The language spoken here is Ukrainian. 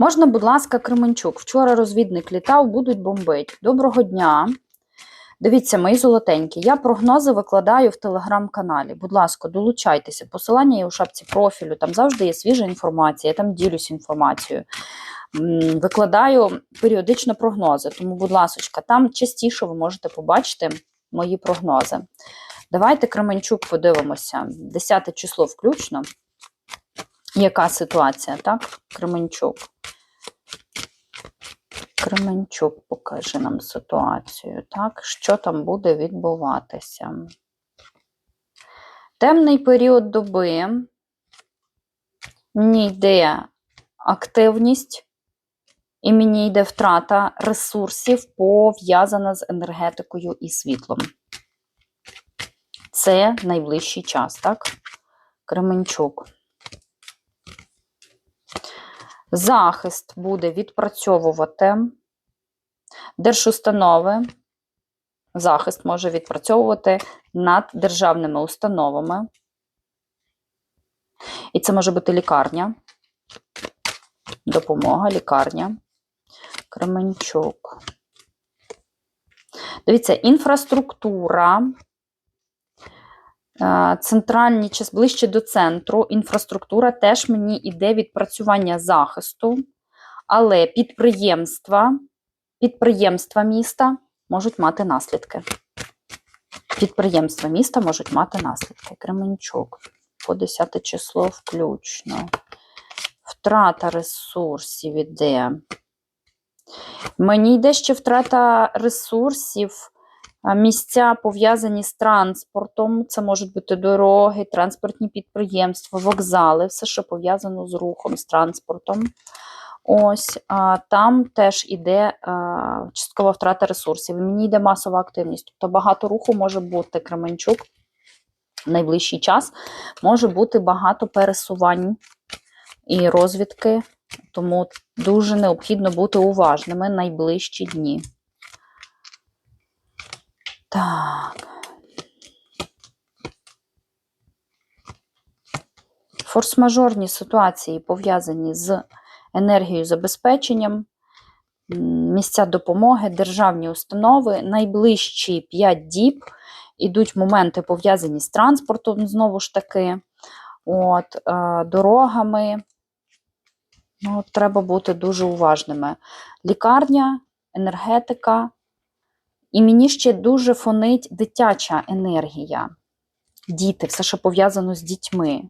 Можна, будь ласка, Кременчук. Вчора розвідник літав, будуть бомбити. Доброго дня. Дивіться, мої золотенькі. Я прогнози викладаю в телеграм-каналі. Будь ласка, долучайтеся. Посилання є у шапці профілю. Там завжди є свіжа інформація. Я там ділюсь інформацією. Викладаю періодично прогнози. Тому, будь ласка, там частіше ви можете побачити мої прогнози. Давайте Кременчук подивимося. 10 число включно. Яка ситуація, так? Кременчук. Кременчук покаже нам ситуацію, так? Що там буде відбуватися? Темний період доби. Мені йде активність, і мені йде втрата ресурсів, пов'язана з енергетикою і світлом. Це найближчий час, так? Кременчук. Захист буде відпрацьовувати держустанови. Захист може відпрацьовувати над державними установами. І це може бути лікарня, допомога, лікарня. Кременчук. Дивіться, інфраструктура. Е, Центральні час ближче до центру, інфраструктура теж мені йде відпрацювання захисту, але підприємства, підприємства міста можуть мати наслідки. Підприємства міста можуть мати наслідки. Кременчук по 10 число включно. Втрата ресурсів іде. Мені йде ще втрата ресурсів. Місця пов'язані з транспортом, це можуть бути дороги, транспортні підприємства, вокзали, все, що пов'язано з рухом, з транспортом. Ось а, там теж іде а, часткова втрата ресурсів. Мені йде масова активність. Тобто багато руху може бути Кременчук в найближчий час. Може бути багато пересувань і розвідки, тому дуже необхідно бути уважними найближчі дні. Так. Форс-мажорні ситуації пов'язані з енергією забезпеченням, місця допомоги, державні установи. Найближчі 5 діб ідуть моменти пов'язані з транспортом, знову ж таки, от, е, дорогами. Ну, треба бути дуже уважними. Лікарня, енергетика. І мені ще дуже фонить дитяча енергія. Діти, все, що пов'язано з дітьми.